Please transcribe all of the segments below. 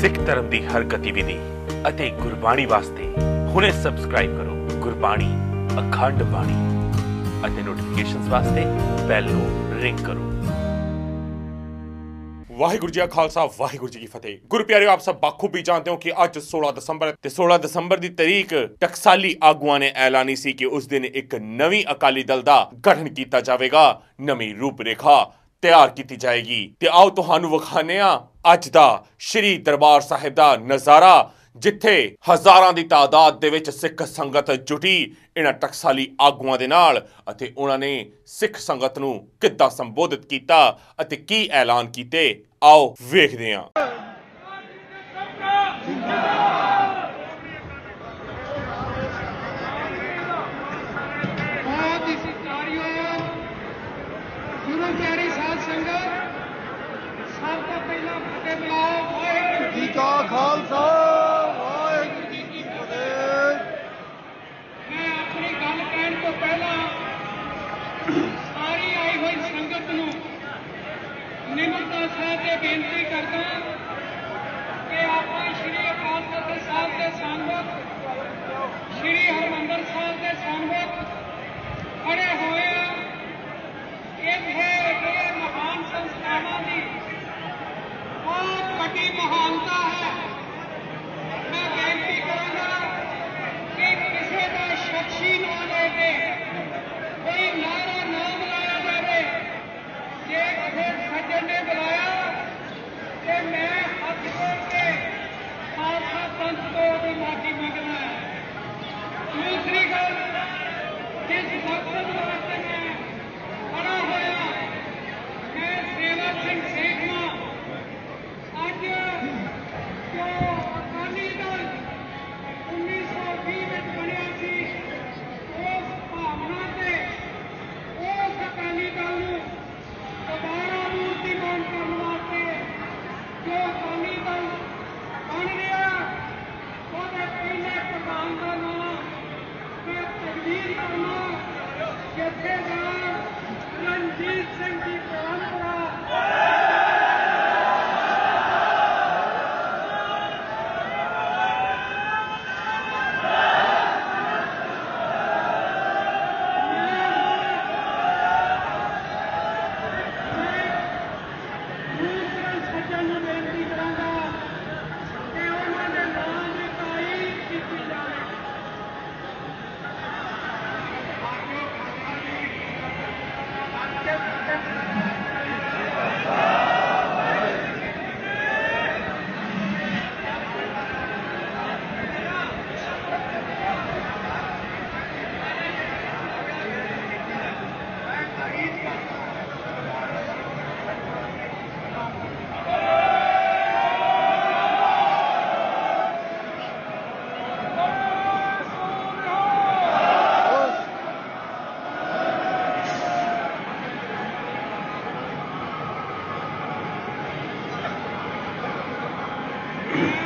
ਸਿੱਖ ਧਰਮ ਦੀ ਹਰ ਗਤੀਵਿਧੀ ਅਤੇ ਗੁਰਬਾਣੀ ਵਾਸਤੇ ਹੁਣੇ ਸਬਸਕ੍ਰਾਈਬ ਕਰੋ ਗੁਰਬਾਣੀ ਅਖੰਡ ਬਾਣੀ ਅਤੇ ਨੋਟੀਫਿਕੇਸ਼ਨਸ ਵਾਸਤੇ ਬੈਲ ਨੂੰ ਰਿੰਗ ਕਰੋ। ਵਾਹਿਗੁਰੂ ਜੀ ਕਾ ਖਾਲਸਾ, ਵਾਹਿਗੁਰੂ ਜੀ ਕੀ ਫਤਿਹ। ਗੁਰੂ ਪਿਆਰਿਓ ਆਪ ਸਭ ਬਾਖੂਬੀ ਜਾਣਦੇ ਹੋ ਕਿ ਅੱਜ 16 ਦਸੰਬਰ ਤੇ 16 ਦਸੰਬਰ ਦੀ ਤਾਰੀਖ ਟਕਸਾਲੀ ਆਗੂਆਂ ਨੇ ਐਲਾਨੀ ਸੀ ਕਿ ਉਸ ਦਿਨ ਇੱਕ ਨਵੀਂ ਅਕਾਲੀ ਦਲ ਦਾ ਗਠਨ ਕੀਤਾ ਜਾਵੇਗਾ। ਨਵੀਂ ਰੂਪ ਰੇਖਾ ਤਿਆਰ ਕੀਤੀ ਜਾਏਗੀ। ਤੇ ਆਓ ਤੁਹਾਨੂੰ ਵਿਖਾਣੇ ਆ ਅੱਜ ਦਾ ਸ਼੍ਰੀ ਦਰਬਾਰ ਸਾਹਿਬ ਦਾ ਨਜ਼ਾਰਾ, ਜਿੱਥੇ ਹਜ਼ਾਰਾਂ ਦੀ ਤਾਦਾਦ ਦੇ ਵਿੱਚ ਸਿੱਖ ਸੰਗਤ ਜੁਟੀ ਇਹਨਾਂ ਟਕਸਾਲੀ ਆਗੂਆਂ ਦੇ ਨਾਲ ਅਤੇ ਉਹਨਾਂ ਨੇ ਸਿੱਖ ਸੰਗਤ ਨੂੰ ਕਿੱਦਾਂ ਸੰਬੋਧਿਤ ਕੀਤਾ ਅਤੇ ਕੀ ਐਲਾਨ ਕੀਤੇ, ਆਓ ਵੇਖਦੇ ਹਾਂ ਬਹੁਤ ਹੀ ਸਤਿਕਾਰਯੋਗ ਗੁਰੂ ਪਿਆਰੀ ਸਾਧ ਸੰਗਤ ਸਭ ਤੋਂ ਪਹਿਲਾਂ ਫਤਿਹ ਬੁਲਾਓ ਵਾਹਿਗੁਰੂ ਜੀ ਕਾ ਖਾਲਸਾ ਵਾਹਿਗੁਰੂ ਜੀ ਕੀ ਫਤਿਹ ਮੈਂ ਆਪਣੀ ਗੱਲ ਕਹਿਣ ਤੋਂ ਪਹਿਲਾਂ ਸਾਰੀ ਆਈ ਹੋਈ ਸੰਗਤ ਨੂੰ ਨਿਮਰਤਾ ਸਹਿਤ ਇਹ ਬੇਨਤੀ ਕਰਦਾ ਕਿ ਆਪਾਂ ਸ਼੍ਰੀ ਅਕਾਲ ਤਖਤ ਸਾਹਿਬ ਦੇ ਸੰਗਤ ਸ਼੍ਰੀ ਹਰਮੰਦਰ ਸਾਹਿਬ ਦੇ ਸੰਗਤ ਖੜੇ ਹੋਏ ਆ ਇੱਥੇ ਇਹ ਮਹਾਨ ਸੰਸਥਾਵਾਂ ਦੀ ਬਹੁਤ ਵੱਡੀ ਮਹਾਨਤਾ ਹੈ Thank you.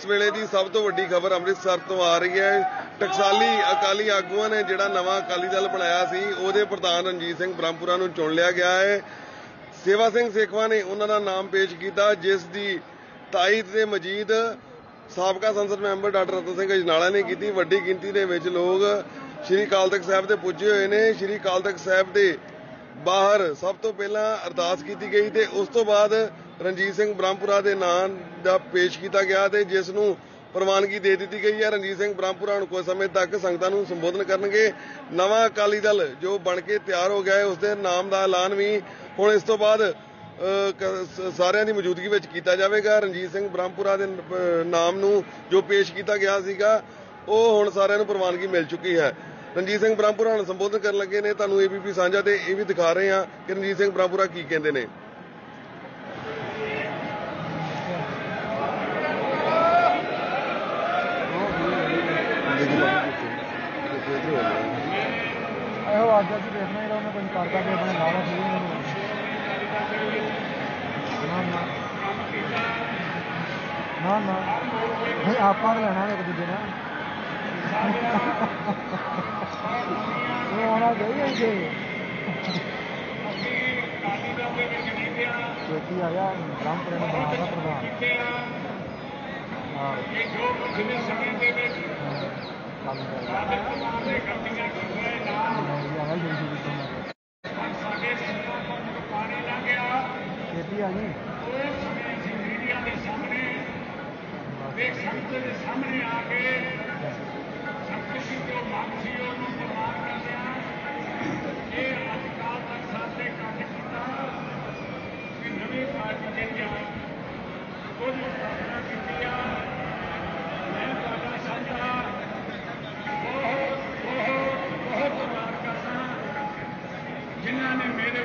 ਇਸ ਵੇਲੇ ਦੀ ਸਭ ਤੋਂ ਵੱਡੀ ਖਬਰ ਅੰਮ੍ਰਿਤਸਰ ਤੋਂ ਆ ਰਹੀ ਹੈ। ਟਕਸਾਲੀ ਅਕਾਲੀ ਆਗੂਆਂ ਨੇ ਜਿਹੜਾ ਨਵਾਂ ਅਕਾਲੀ ਦਲ ਬਣਾਇਆ ਸੀ, ਉਹਦੇ ਪ੍ਰਧਾਨ ਰਣਜੀਤ ਸਿੰਘ ਬ੍ਰਹਮਪੁਰਾ ਨੂੰ ਚੁਣ ਲਿਆ ਗਿਆ ਹੈ। ਸੇਵਾ ਸਿੰਘ ਸੇਖਵਾ ਨੇ ਉਹਨਾਂ ਦਾ ਨਾਮ ਪੇਸ਼ ਕੀਤਾ, ਜਿਸ ਦੀ ਤਾਇਦ ਦੇ ਮਜੀਦ ਸਾਬਕਾ ਸੰਸਦ ਮੈਂਬਰ ਡਾਕਟਰ ਰਤਨ ਸਿੰਘ ਅਜਨਾਲਾ ਨੇ ਕੀਤੀ। ਵੱਡੀ ਗਿਣਤੀ ਦੇ ਵਿੱਚ ਲੋਕ ਸ਼੍ਰੀ ਅਕਾਲ ਤਖਤ ਸਾਹਿਬ ਤੇ ਪੁੱਜੇ ਹੋਏ ਨੇ। ਸ਼੍ਰੀ ਅਕਾਲ ਤਖਤ ਸਾਹਿਬ ਦੇ ਬਾਹਰ ਸਭ ਤੋਂ ਪਹਿਲਾਂ ਅਰਦਾਸ ਕੀਤੀ ਗਈ ਤੇ ਉਸ ਤੋਂ ਬਾਅਦ ਰਣਜੀਤ ਸਿੰਘ ਬ੍ਰਹਮਪੁਰਾ ਦੇ ਨਾਂ ਦਾ ਪੇਸ਼ ਕੀਤਾ ਗਿਆ ਤੇ ਜਿਸ ਨੂੰ ਪ੍ਰਵਾਨਗੀ ਦੇ ਦਿੱਤੀ ਗਈ ਹੈ। ਰਣਜੀਤ ਸਿੰਘ ਬ੍ਰਹਮਪੁਰਾ ਹੁਣ ਕੁਝ ਸਮੇਂ ਤੱਕ ਸੰਗਤਾਂ ਨੂੰ ਸੰਬੋਧਨ ਕਰਨਗੇ। ਨਵਾਂ ਅਕਾਲੀ ਦਲ ਜੋ ਬਣ ਕੇ ਤਿਆਰ ਹੋ ਗਿਆ ਹੈ ਉਸ ਦੇ ਨਾਮ ਦਾ ਐਲਾਨ ਵੀ ਹੁਣ ਇਸ ਤੋਂ ਬਾਅਦ ਸਾਰਿਆਂ ਦੀ ਮੌਜੂਦਗੀ ਵਿੱਚ ਕੀਤਾ ਜਾਵੇਗਾ। ਰਣਜੀਤ ਸਿੰਘ ਬ੍ਰਹਮਪੁਰਾ ਦੇ ਨਾਮ ਨੂੰ ਜੋ ਪੇਸ਼ ਕੀਤਾ ਗਿਆ ਸੀਗਾ, ਉਹ ਹੁਣ ਸਾਰਿਆਂ ਨੂੰ ਪ੍ਰਵਾਨਗੀ ਮਿਲ ਚੁੱਕੀ ਹੈ। ਰਣਜੀਤ ਸਿੰਘ ਬ੍ਰਹਮਪੁਰਾ ਹੁਣ ਸੰਬੋਧਨ ਕਰਨ ਲੱਗੇ ਨੇ। ਤੁਹਾਨੂੰ ਏਬੀਪੀ ਸਾਂਝਾ ਤੇ ਇਹ ਵੀ ਦਿਖਾ ਰਹੇ ਹਾਂ ਕਿ ਰਣਜੀਤ ਸਿੰਘ ਬ੍ਰਹਮਪੁਰਾ ਕੀ ਕਹਿੰਦੇ ਨੇ ਇਹੋ ਅੱਜ ਅਸੀਂ ਦੇਖਣਾ ਜਿਹੜਾ ਉਹਨੇ ਕੁਝ ਕਰਦਾ ਕਿ ਆਪਣੇ ਨਾਲ ਠੀਕ ਨਾ ਨਾ ਨਾ। ਨਾ ਨਹੀਂ, ਆਪਾਂ ਤਾਂ ਲੈਣਾ ਇੱਕ ਦੂਜੇ ਨਾਲ। ਉਹ ਆਉਣਾ ਚਾਹੀਦਾ ਜੀ ਛੇਤੀ ਆ ਗਿਆ ਰਾਮਪੁਰੇ ਨੂੰ ਬਣਾਉਣਾ ਪ੍ਰਧਾਨ। ਹਾਂ। ਜਿੰਨੇ ਸਮੇਂ ਦੇ ਵਿੱਚ ਕੰਮ ਕਰ ਪਰਿਵਾਰ ਸੰਗਤ ਦੇ ਸਾਹਮਣੇ ਆ ਕੇ ਸੰਗਤ ਦੀ ਜੋ ਮੰਗ ਸੀ ਉਹਨੂੰ ਪ੍ਰਮਾਣ ਕਰਦੇ ਹਾਂ ਇਹ ਅੱਜ ਕਾਲ ਤੱਕ ਸਾਡੇ ਕੱਟ ਕੀਤਾ ਕਿ ਨਵੀਂ ਪਾਰਟੀ ਜਿਹੜੀ ਆ ਉਹਦੀ ਸਥਾਪਨਾ ਕੀਤੀ ਆ ਮੈਂ ਤੁਹਾਡਾ ਸਾਂਝਾ ਬਹੁਤ ਬਹੁਤ ਬਹੁਤ ਧੰਨਵਾਦ ਕਰਦਾ ਜਿਨ੍ਹਾਂ ਨੇ ਮੇਰੇ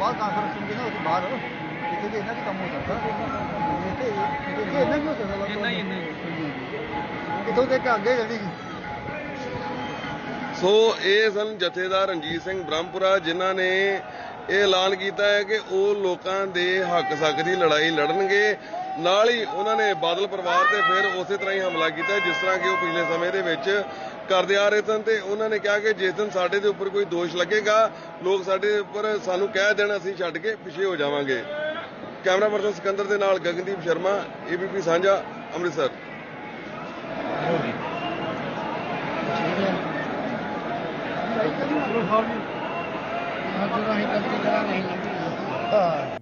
ਬਾਅਦ ਕਾਨਫਰੰਸ ਹੁੰਦੀ ਨਾ ਉਸ ਤੋਂ ਇੱਥੇ ਵੀ ਇਹਨਾਂ ਦਾ ਕੰਮ ਹੋ ਸਕਦਾ ਇੱਥੇ ਇੱਥੇ ਇਹਨਾਂ ਕਿਉਂ ਸਕਦਾ ਇੰਨਾ ਹੀ ਇੰਨਾ ਕਿਥੋਂ ਤੱਕ ਅੱਗੇ ਜਲਦੀ ਸੋ ਇਹ ਸਨ ਜਥੇਦਾਰ ਰਣਜੀਤ ਸਿੰਘ ਬ੍ਰਹਮਪੁਰਾ, ਜਿਨ੍ਹਾਂ ਨੇ ਇਹ ਐਲਾਨ ਕੀਤਾ ਹੈ ਕਿ ਉਹ ਲੋਕਾਂ ਦੇ ਹੱਕ ਸੱਕ ਦੀ ਲੜਾਈ ਲੜਨਗੇ। ਨਾਲ ਹੀ ਉਹਨਾਂ ਨੇ ਬਾਦਲ ਪਰਿਵਾਰ ਤੇ ਫਿਰ ਉਸੇ ਤਰ੍ਹਾਂ ਹੀ ਹਮਲਾ ਕੀਤਾ, ਜਿਸ ਤਰ੍ਹਾਂ ਕਿ ਉਹ ਪਿਛਲੇ ਸਮੇਂ ਦੇ ਵਿੱਚ ਕਰਦੇ ਆ ਰਹੇ ਸਨ ਤੇ ਉਹਨਾਂ ਨੇ ਕਿਹਾ ਕਿ ਜਿਸ ਦਿਨ ਸਾਡੇ ਦੇ ਉੱਪਰ ਕੋਈ ਦੋਸ਼ ਲੱਗੇਗਾ, ਲੋਕ ਸਾਡੇ ਉੱਪਰ ਸਾਨੂੰ ਕਹਿ ਦੇਣ, ਅਸੀਂ ਛੱਡ ਕੇ ਪਿੱਛੇ ਹੋ ਜਾਵਾਂਗੇ। ਕੈਮਰਾ ਪਰਸਨ ਸਿਕੰਦਰ ਦੇ ਨਾਲ ਗਗਨਦੀਪ ਸ਼ਰਮਾ ਏਬੀਪੀ ਸਾਂਝਾ, ਅੰਮ੍ਰਿਤਸਰ।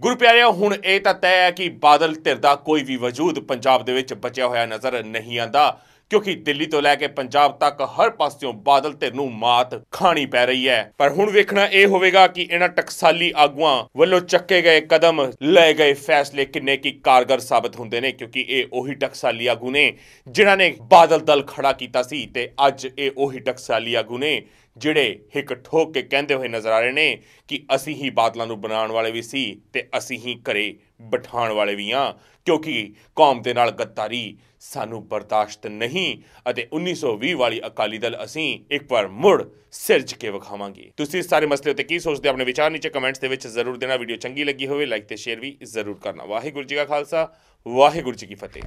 ਗੁਰੂ ਪਿਆਰਿਓ, ਹੁਣ ਇਹ ਤਾਂ ਤੈਅ ਹੈ ਕਿ ਬਾਦਲ ਧਿਰ ਦਾ ਕੋਈ ਵੀ ਵਜੂਦ ਪੰਜਾਬ ਦੇ ਵਿੱਚ ਬਚਿਆ ਹੋਇਆ ਨਜ਼ਰ ਨਹੀਂ ਆਂਦਾ। ਕਿਉਂਕਿ ਦਿੱਲੀ ਤੋਂ ਲੈ ਕੇ ਪੰਜਾਬ ਤੱਕ ਹਰ ਪਾਸਿਓਂ ਬਾਦਲ ਧਿਰ ਨੂੰ ਮਾਤ ਖਾਣੀ ਪੈ ਰਹੀ ਹੈ। ਪਰ ਹੁਣ ਵੇਖਣਾ ਇਹ ਹੋਵੇਗਾ ਕਿ ਇਹਨਾਂ ਟਕਸਾਲੀ ਆਗੂਆਂ ਵੱਲੋਂ ਚੱਕੇ ਗਏ ਕਦਮ, ਲਏ ਗਏ ਫੈਸਲੇ ਕਿੰਨੇ ਕੀ ਕਾਰਗਰ ਸਾਬਤ ਹੁੰਦੇ ਨੇ, ਕਿਉਂਕਿ ਇਹ ਉਹੀ ਟਕਸਾਲੀ ਆਗੂ ਨੇ ਜਿਨ੍ਹਾਂ ਨੇ ਬਾਦਲ ਦਲ ਖੜਾ ਕੀਤਾ ਸੀ ਤੇ ਅੱਜ ਇਹ ਉਹੀ ਟਕਸਾਲੀ ਆਗੂ ਨੇ ਜਿਹੜੇ ਹਿੱਕ ਠੋਕ ਕੇ ਕਹਿੰਦੇ ਹੋਏ ਨਜ਼ਰ ਆ ਰਹੇ ਨੇ ਕਿ ਅਸੀਂ ਹੀ ਬਾਦਲਾਂ ਨੂੰ ਬਣਾਉਣ ਵਾਲੇ ਵੀ ਸੀ ਤੇ ਅਸੀਂ ਹੀ ਘਰੇ ਬਿਠਾਉਣ ਵਾਲੇ ਵੀ ਹਾਂ, ਕਿਉਂਕਿ ਕੌਮ ਦੇ ਨਾਲ ਗੱਦਾਰੀ ਸਾਨੂੰ ਬਰਦਾਸ਼ਤ ਨਹੀਂ ਅਤੇ 1920 ਵਾਲੀ ਅਕਾਲੀ ਦਲ ਅਸੀਂ ਇੱਕ ਵਾਰ ਮੁੜ ਸਿਰਜ ਕੇ ਵਿਖਾਵਾਂਗੇ। ਤੁਸੀਂ ਸਾਰੇ ਮਸਲੇ ਉੱਤੇ ਕੀ ਸੋਚਦੇ ਆਪਣੇ ਵਿਚਾਰ ਨੀਚੇ ਕਮੈਂਟਸ ਦੇ ਵਿੱਚ ਜ਼ਰੂਰ ਦੇਣਾ। ਵੀਡੀਓ ਚੰਗੀ ਲੱਗੀ ਹੋਵੇ ਲਾਈਕ ਤੇ ਸ਼ੇਅਰ ਵੀ ਜ਼ਰੂਰ ਕਰਨਾ। ਵਾਹਿਗੁਰੂ ਜੀ ਕਾ ਖਾਲਸਾ, ਵਾਹਿਗੁਰੂ ਜੀ ਕੀ ਫਤਿਹ।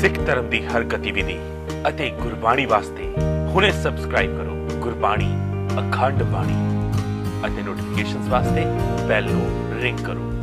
ਸਿੱਖ ਧਰਮ ਦੀ ਹਰ ਗਤੀਵਿਧੀ ਅਤੇ ਗੁਰਬਾਣੀ ਵਾਸਤੇ ਹੁਣੇ ਸਬਸਕ੍ਰਾਈਬ ਕਰੋ ਗੁਰਬਾਣੀ, ਅਖੰਡ ਬਾਣੀ ਅਤੇ ਨੋਟੀਫਿਕੇਸ਼ਨਸ ਵਾਸਤੇ ਬੈਲ ਨੂੰ ਰਿੰਗ ਕਰੋ।